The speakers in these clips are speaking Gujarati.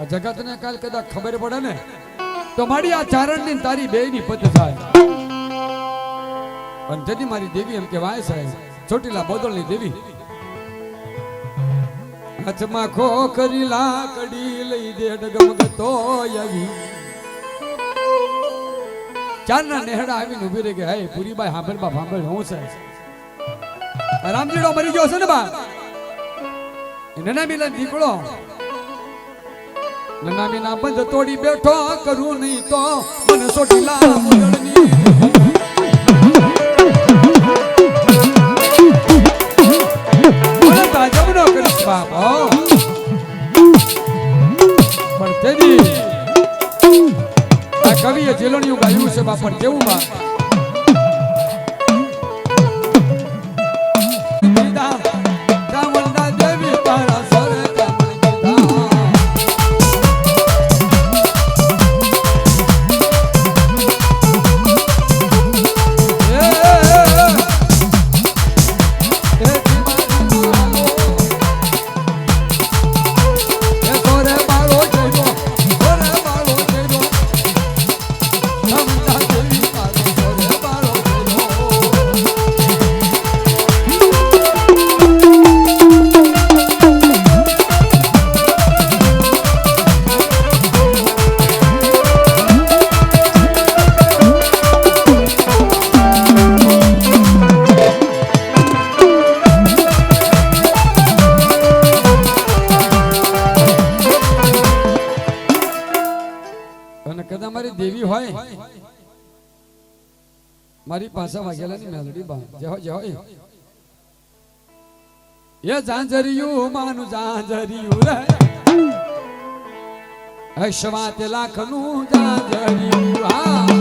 આ જગતને કાલ કદાચ ખબર પડે ને, તો મારી આ ચારણની ની તારી બેયની પત થાય. અને તેથી મારી દેવી એમ કહેવાય છોટીલા ચોટીલા બોદલની દેવી. હાથમાં ખોખરી લાકડી લઈ દે ડગમગતો આવી. ચારના નેહડા આવીને ઊભી રહી ગઈ હે, પૂરીબાઈ, હાંભળ બા હાંભળ, હું છે. રામજીડો મરી ગયો છે ને બા એ નનામીલા દીકડો ના બંધ તોડી બેઠો કરું નહીં તો મને સોટીલા મુરળની અને કદાચ મારી દેવી હોય, મારી પાસે વાગેલાની મેલડી બા જય હોય જય હોય એ. ઝાંઝરિયું, માનું ઝાંઝરિયું રે. હૈશવાત લાખનું ઝાંઝરિયું, હા.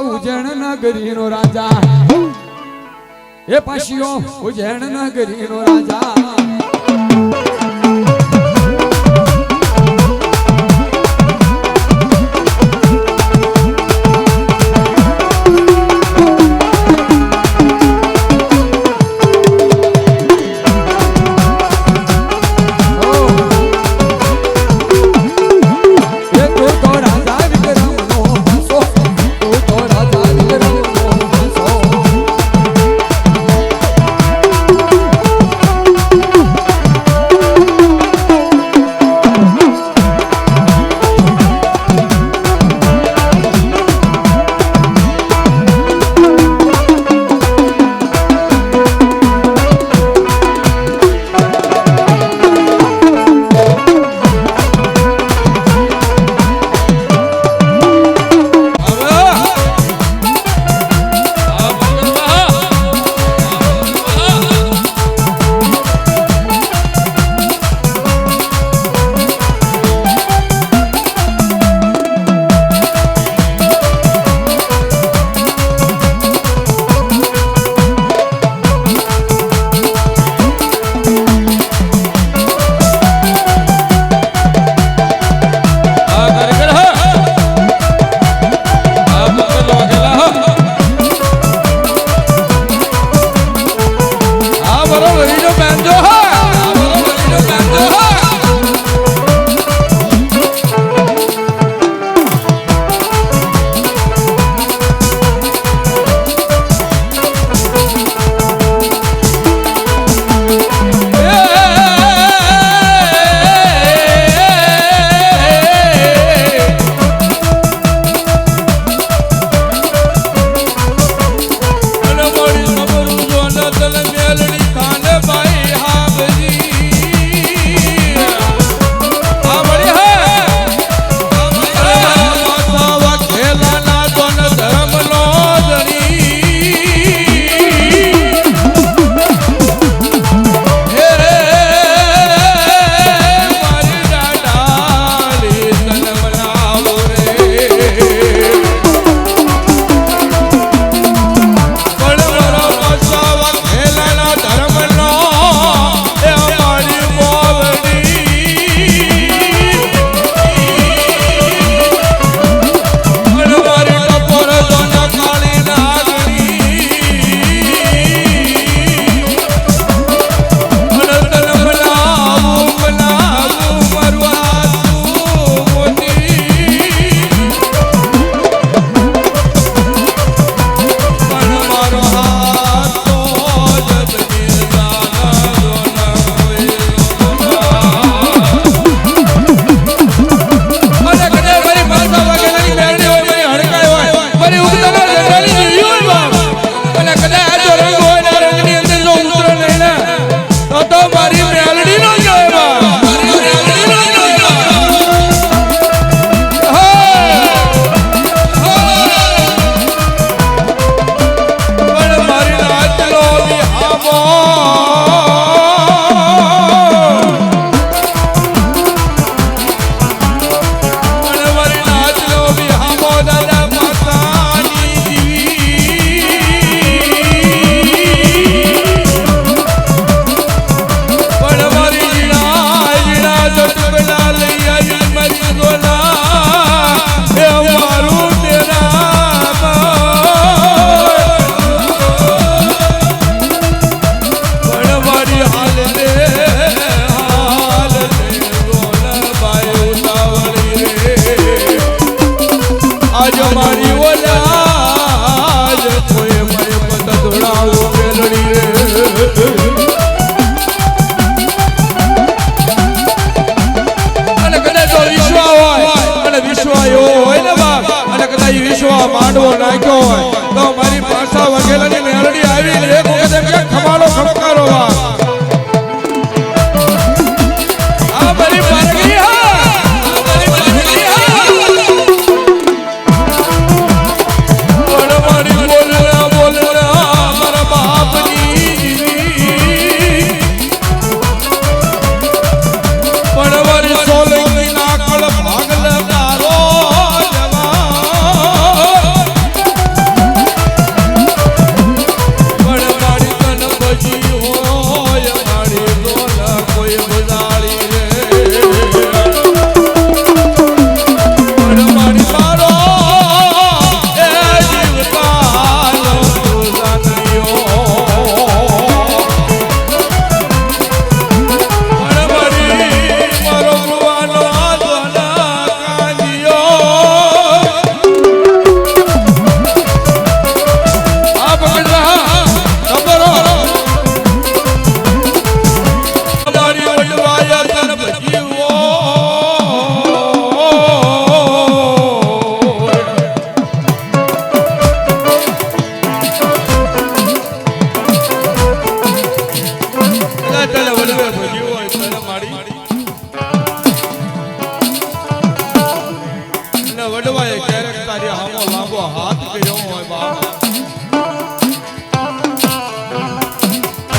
ઉજેણ નગરી નો રાજા. એ પાશીઓ ઉજેણ નગરી નો રાજા. તારે ભજ્યું ક્યારેક તારી હામો લાંબો હાથ કર્યો હોય બાપ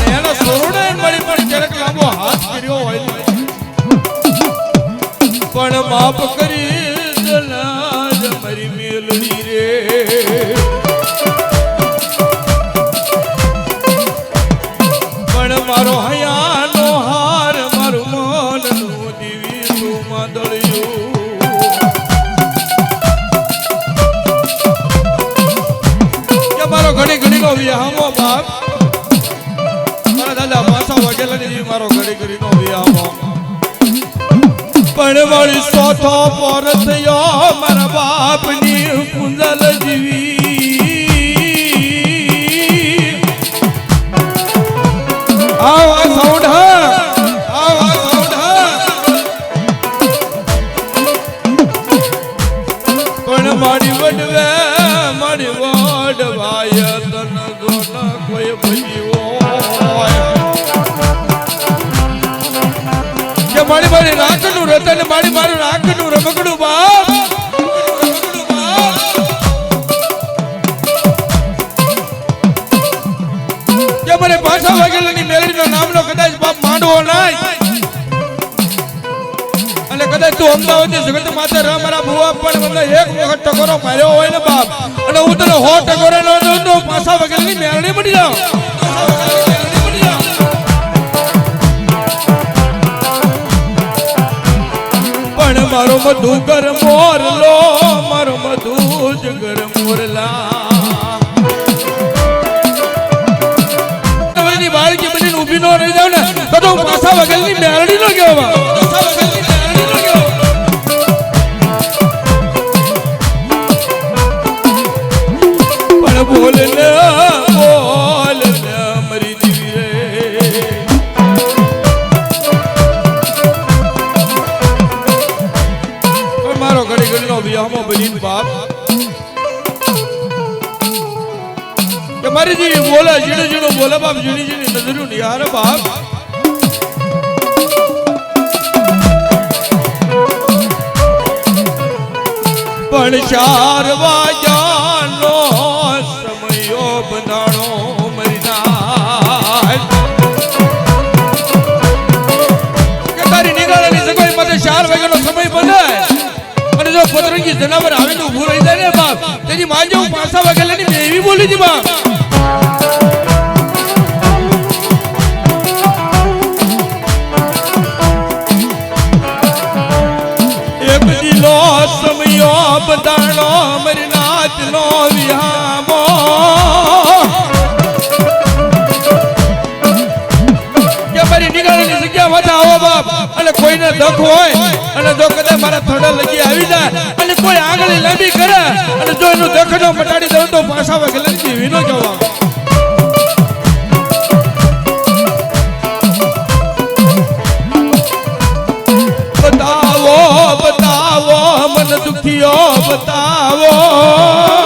એનો સોરડે મળી પણ ક્યારેક હાથ કર્યો હોય પણ માપ નો વિહામો બાપ. મારા દાદા પાછા વગેલા ની મારો ઘડી ઘડી વિહામો પણ વળી ચોથો પર થયો મારા બાપની કુંજલ જીવી. આવા મારી મારી રાખનું રતન, મારી મારું રાખનું રમકડું બાપ. નામનો કદાચ બાપ માંડવો નાય. અને કદાચ તું અમદાવાદની જગત માતા રા મારા ભુવા પણ એક ટકોરો માર્યો હોય ને અને હું તને હો ટકોરો નો દઉં તો મળી જાઉં. પણ મારો મધુ ઘર મોરલો, મારો મધુ જ ઘર મોરલા. તમારી બાળકી બનીને ઊભી ન રહી જાવ ને, તો તો પાછા વગેરેની મેરડી નો ગયો મારી જીવી બોલે, ઝીણું ઝીણું બોલે, બાપ, ઝીણી જીણી નજરું નિહારે બાપ. પણ ચાર વાજાનો સમયો બંધાણો ચાર વાગ્યાનો સમય બંધાય અને જો પતરંગી જનાવર આવીને ઉભું રહી જાય ને બાપ, તેની માં જેવું પાછા વાગેલાની મેં એવી બોલી હતી બાપ. કોઈને હોય અને જો કદાચ મારા થોડા લગી આવી જાય અને કોઈ આગળ લાંબી કરે અને જો એનું દખ નો મટાડી દઉં તો પાછા વગેરે જીવી નો જવા બતાવો બતાવો, મન દુખિયો બતાવો.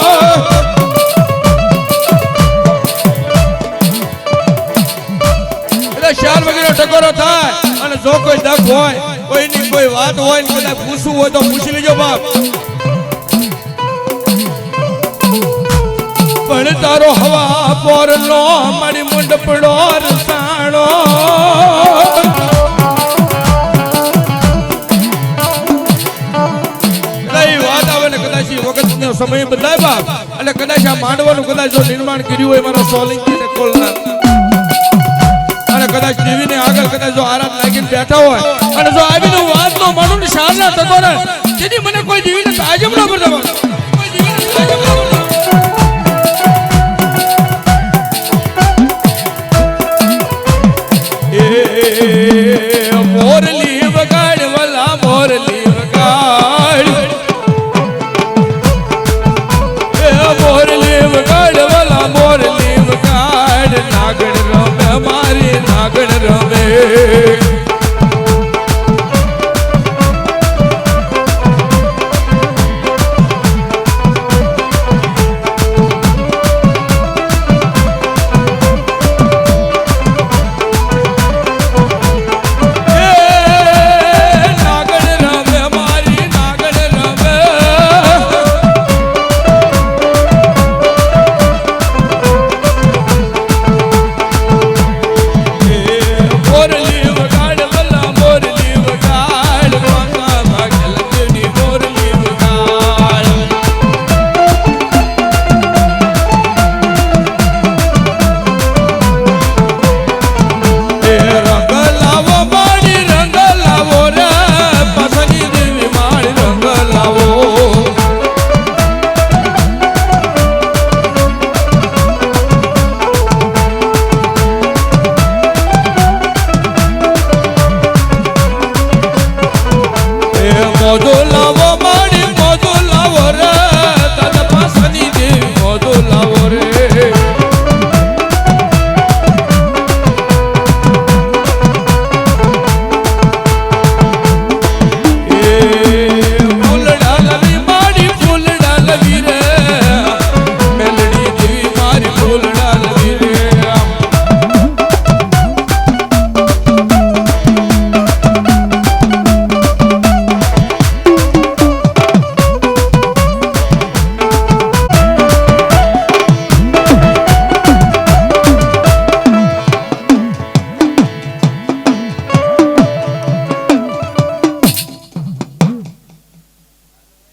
વાત હોય ને કદાચ પૂછવું હોય તો પૂછી લેજો બાપ. પણ તારો હવા પોરનો મારી મુંડપડો રસાણો. સમય બદલાય બાપ. અને કદાચ આ માંડવાનું કદાચ જો નિર્માણ કર્યું હોય મારા સોલિંગ કોલના. કદાચ ટીવી ને આગળ કદાચ જો આરામ લાગીને બેઠા હોય અને જો આવીને વાત નો માનું ને શાર ના થતો ને તેની મને કોઈ દીવીને તાજબ ન કરતો બાપ. પણ